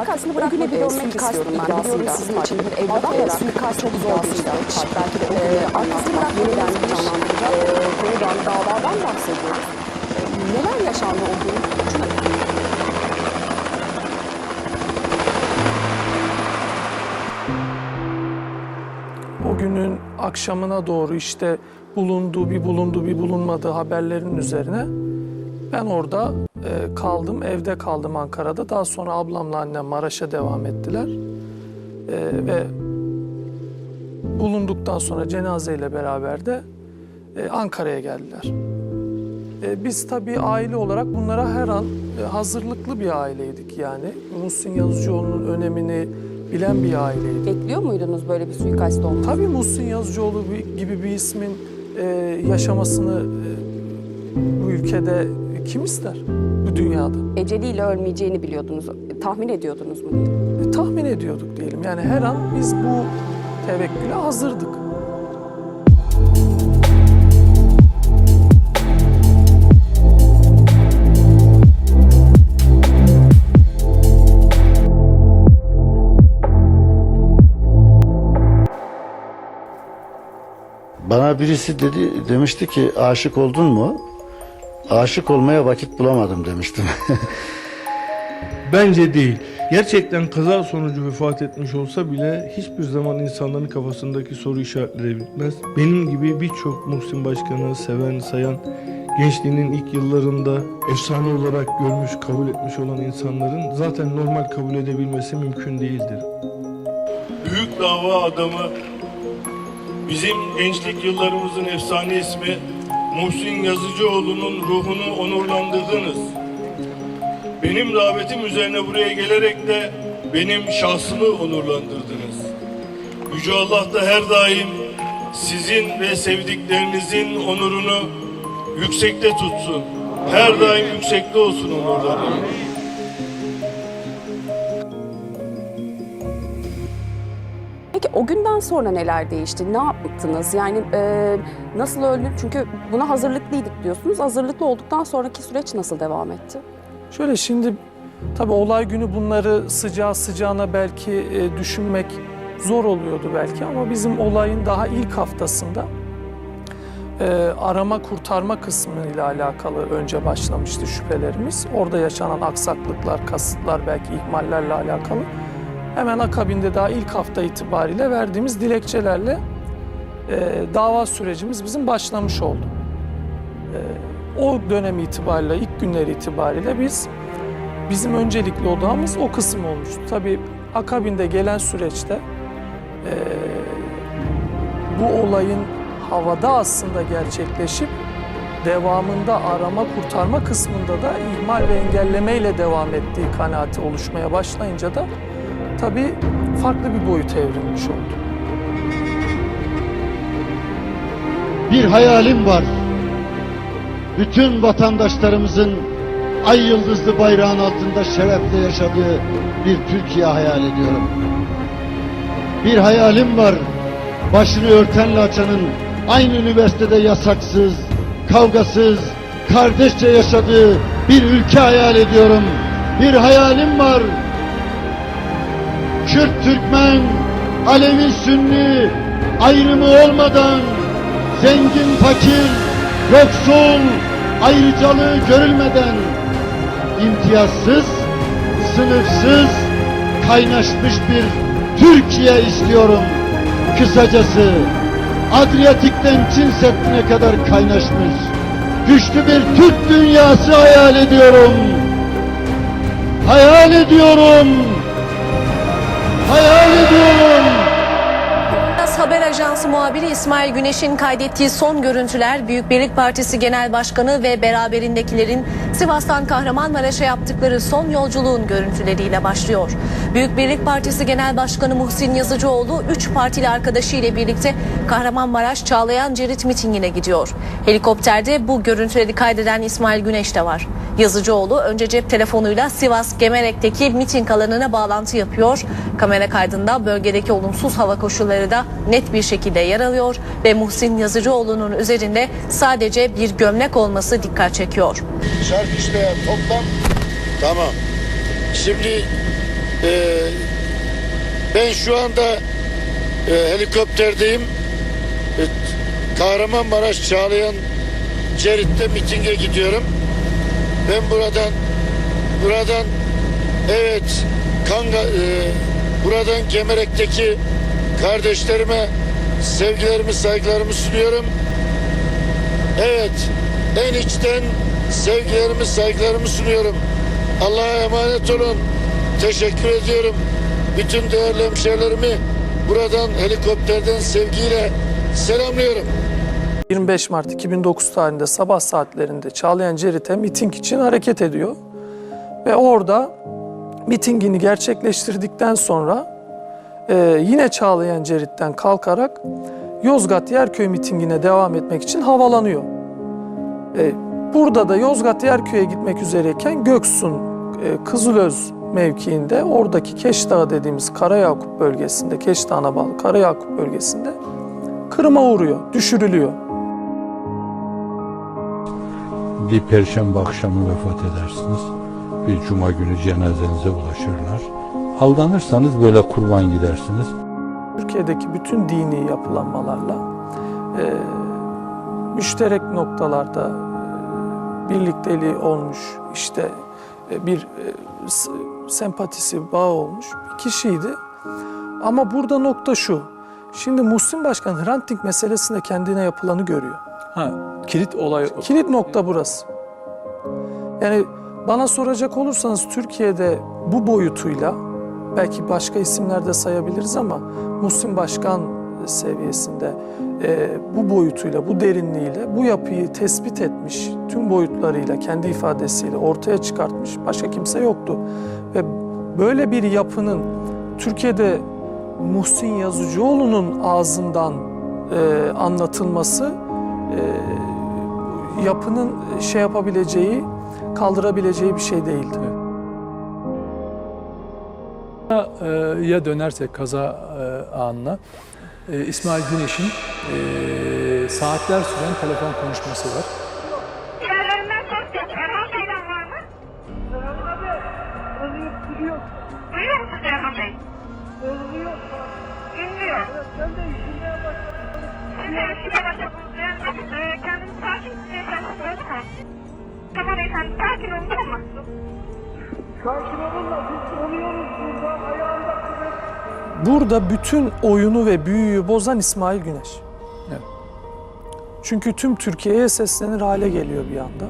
Artık aslında bırakma bir dönmek istiyorum ben. Biliyorum sizin için bir evlat olarak suikast çok zor bir süreç. Belki de e, arkasını bırakmadan bir e, konudan, davadan bahsediyoruz. E, neler yaşandı o gün? O günün akşamına doğru işte bulunduğu bir bulundu bir bulunmadığı haberlerin üzerine ben orada e, kaldım, evde kaldım Ankara'da. Daha sonra ablamla annem Maraş'a devam ettiler. E, ve bulunduktan sonra cenazeyle beraber de e, Ankara'ya geldiler. E, biz tabii aile olarak bunlara her an e, hazırlıklı bir aileydik yani. Muhsin Yazıcıoğlu'nun önemini bilen bir aileydik. Bekliyor muydunuz böyle bir suikast olmasını? Tabii Muhsin Yazıcıoğlu gibi bir ismin e, yaşamasını e, bu ülkede kim ister bu dünyada? Eceliyle ölmeyeceğini biliyordunuz, tahmin ediyordunuz mu diye. E, tahmin ediyorduk diyelim. Yani her an biz bu tevekküle hazırdık. Bana birisi dedi demişti ki aşık oldun mu? Aşık olmaya vakit bulamadım demiştim. Bence değil. Gerçekten kaza sonucu vefat etmiş olsa bile hiçbir zaman insanların kafasındaki soru işaretleri bitmez. Benim gibi birçok Muhsin Başkan'ı seven, sayan, gençliğinin ilk yıllarında efsane olarak görmüş, kabul etmiş olan insanların zaten normal kabul edebilmesi mümkün değildir. büyük dava adamı, bizim gençlik yıllarımızın efsane ismi Muhsin Yazıcıoğlu'nun ruhunu onurlandırdınız. Benim davetim üzerine buraya gelerek de benim şahsımı onurlandırdınız. Yüce Allah da her daim sizin ve sevdiklerinizin onurunu yüksekte tutsun. Her daim yüksekte olsun onurları. O günden sonra neler değişti? Ne yaptınız? Yani e, nasıl öldü? Çünkü buna hazırlıklıydık diyorsunuz. Hazırlıklı olduktan sonraki süreç nasıl devam etti? Şöyle şimdi tabii olay günü bunları sıcağı sıcağına belki e, düşünmek zor oluyordu belki ama bizim olayın daha ilk haftasında e, arama kurtarma kısmıyla alakalı önce başlamıştı şüphelerimiz. Orada yaşanan aksaklıklar, kasıtlar belki ihmallerle alakalı. Hemen akabinde daha ilk hafta itibariyle verdiğimiz dilekçelerle e, dava sürecimiz bizim başlamış oldu. E, o dönem itibariyle, ilk günler itibariyle biz bizim öncelikli odamız o kısım olmuştu. Tabii akabinde gelen süreçte e, bu olayın havada aslında gerçekleşip devamında arama kurtarma kısmında da ihmal ve engellemeyle devam ettiği kanaati oluşmaya başlayınca da tabii farklı bir boyut evrilmiş oldu. bir hayalim var. Bütün vatandaşlarımızın ay yıldızlı bayrağın altında şerefle yaşadığı bir Türkiye hayal ediyorum. Bir hayalim var. Başını örtenle açanın aynı üniversitede yasaksız, kavgasız, kardeşçe yaşadığı bir ülke hayal ediyorum. Bir hayalim var. Kürt, Türkmen, Alevi, Sünni ayrımı olmadan zengin, fakir, yoksul ayrıcalığı görülmeden imtiyazsız, sınıfsız kaynaşmış bir Türkiye istiyorum. Kısacası Adriyatik'ten Çin Seddi'ne kadar kaynaşmış güçlü bir Türk dünyası hayal ediyorum. Hayal ediyorum. Hayal ediyorum. Haber Ajansı muhabiri İsmail Güneş'in kaydettiği son görüntüler Büyük Birlik Partisi Genel Başkanı ve beraberindekilerin Sivas'tan Kahramanmaraş'a yaptıkları son yolculuğun görüntüleriyle başlıyor. Büyük Birlik Partisi Genel Başkanı Muhsin Yazıcıoğlu 3 partili arkadaşı ile birlikte Kahramanmaraş Çağlayan Cerit mitingine gidiyor. Helikopterde bu görüntüleri kaydeden İsmail Güneş de var. Yazıcıoğlu önce cep telefonuyla Sivas Gemerek'teki miting alanına bağlantı yapıyor. Kamera kaydında bölgedeki olumsuz hava koşulları da net bir şekilde yer alıyor ve Muhsin Yazıcıoğlu'nun üzerinde sadece bir gömlek olması dikkat çekiyor. Şarkı işte toplam. Tamam. Şimdi Ee, ben şu anda e, helikopterdeyim. E, Kahramanmaraş Çağlayan Cerit'te mitinge gidiyorum. Ben buradan buradan evet Kanga, e, buradan Gemerek'teki kardeşlerime sevgilerimi saygılarımı sunuyorum. Evet en içten sevgilerimi saygılarımı sunuyorum. Allah'a emanet olun. Teşekkür ediyorum. Bütün değerli hemşehrilerimi buradan helikopterden sevgiyle selamlıyorum. 25 Mart 2009 tarihinde sabah saatlerinde Çağlayan Cerit'e miting için hareket ediyor. Ve orada mitingini gerçekleştirdikten sonra e, yine Çağlayan Cerit'ten kalkarak Yozgat Yerköy mitingine devam etmek için havalanıyor. E, burada da Yozgat Yerköy'e gitmek üzereyken Göksun e, Kızılöz mevkiinde oradaki Keşdağ dediğimiz Karayakup bölgesinde, Keşdağ'a bağlı Karayakup bölgesinde kırıma uğruyor, düşürülüyor. Bir perşembe akşamı vefat edersiniz. Bir cuma günü cenazenize ulaşırlar. Aldanırsanız böyle kurban gidersiniz. Türkiye'deki bütün dini yapılanmalarla e, müşterek noktalarda e, birlikteliği olmuş, işte e, bir e, sempatisi, bağ olmuş bir kişiydi. Ama burada nokta şu, şimdi Muhsin Başkan Hrant Dink meselesinde kendine yapılanı görüyor. Ha, kilit olay. Kilit nokta burası. Yani bana soracak olursanız Türkiye'de bu boyutuyla belki başka isimlerde sayabiliriz ama Muhsin Başkan seviyesinde e, bu boyutuyla, bu derinliğiyle bu yapıyı tespit etmiş, tüm boyutlarıyla, kendi ifadesiyle ortaya çıkartmış başka kimse yoktu. Ve böyle bir yapının Türkiye'de Muhsin Yazıcıoğlu'nun ağzından e, anlatılması e, yapının şey yapabileceği, kaldırabileceği bir şey değildi. Ya dönersek kaza e, anına, e, İsmail Güneş'in e, saatler süren telefon konuşması var. Kendinizi sakin tutmaya çalışın lütfen. Tamam Burada bütün oyunu ve büyüyü bozan İsmail Güneş. Evet. Çünkü tüm Türkiye'ye seslenir hale geliyor bir anda.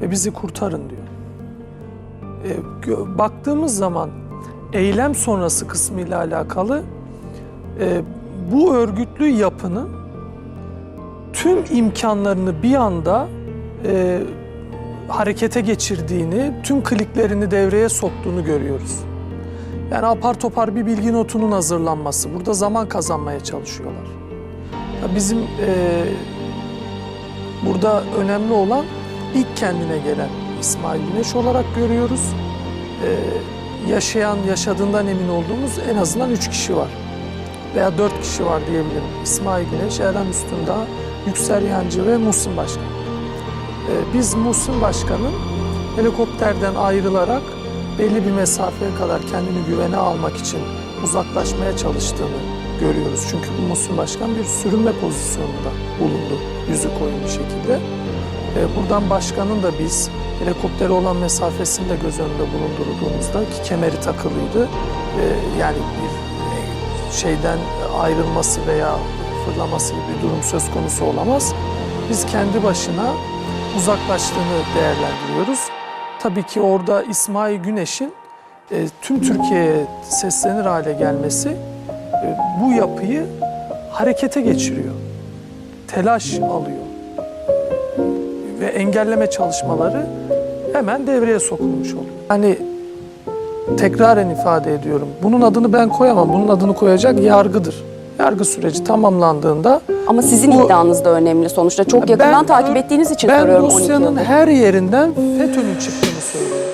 Ve bizi kurtarın diyor. E, baktığımız zaman eylem sonrası kısmıyla alakalı e, bu örgütlü yapının tüm imkanlarını bir anda e, harekete geçirdiğini, tüm kliklerini devreye soktuğunu görüyoruz. Yani apar topar bir bilgi notunun hazırlanması. Burada zaman kazanmaya çalışıyorlar. Ya bizim eee, burada önemli olan ilk kendine gelen İsmail Güneş olarak görüyoruz. Eee, yaşayan, yaşadığından emin olduğumuz en azından üç kişi var. Veya dört kişi var diyebilirim. İsmail Güneş, Erdem Üstündağ, Yüksel Yancı ve Muhsin Başkan. Eee, biz Muhsin Başkan'ın helikopterden ayrılarak belli bir mesafeye kadar kendini güvene almak için uzaklaşmaya çalıştığını görüyoruz. Çünkü Muhsin Başkan bir sürünme pozisyonunda bulundu yüzü koyun bir şekilde. Ee, buradan başkanın da biz helikoptere olan mesafesini de göz önünde bulundurduğumuzda ki kemeri takılıydı. Ee, yani bir e, şeyden ayrılması veya fırlaması gibi bir durum söz konusu olamaz. Biz kendi başına uzaklaştığını değerlendiriyoruz. Tabii ki orada İsmail Güneş'in e, tüm Türkiye'ye seslenir hale gelmesi e, bu yapıyı harekete geçiriyor. Telaş alıyor. Ve engelleme çalışmaları hemen devreye sokulmuş oluyor. Hani tekraren ifade ediyorum. Bunun adını ben koyamam. Bunun adını koyacak yargıdır. Yargı süreci tamamlandığında Ama sizin Bu- iddianız da önemli sonuçta. Çok yakından Ben- takip ettiğiniz için ben soruyorum 12 dosyanın her yerinden FETÖ'nün çıktığını söylüyorum.